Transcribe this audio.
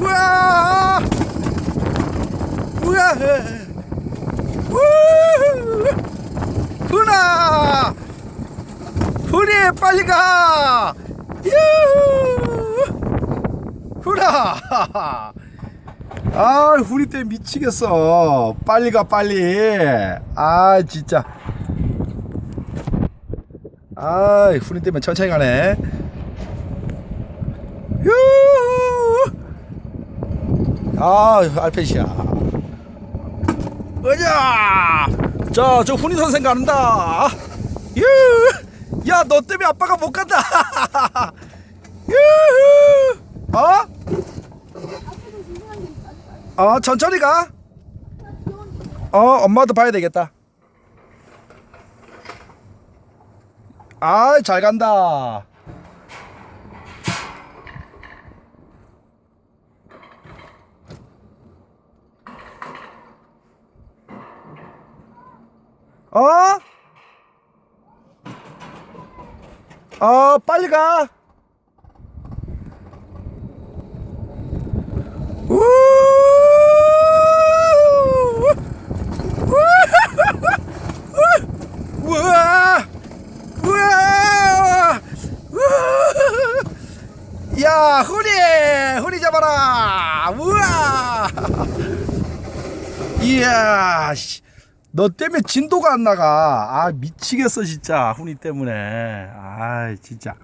우와! 우와! 우! 훈아! 훈이 빨리 가! 유후! 훈아! 아, 훈이 때문에 미치겠어. 빨리 가, 빨리. 아, 진짜. 아, 훈이 때문에 천천히 가네. 유후! 아, 알펜시아. 으자! 자, 저 훈이 선생. 유! 야, 너 때문에 아빠가 못 간다. 유후! 어? 어, 천천히 가. 어, 엄마도 봐야 되겠다. 아, 잘 간다. 어? 어, 빨리 가. 우! 우와! 우와! 야, 후리! 후리 잡아라! 우와! 이야, 씨. 너 때문에 진도가 안 나가. 아, 미치겠어, 진짜. 훈이 때문에. 아, 진짜.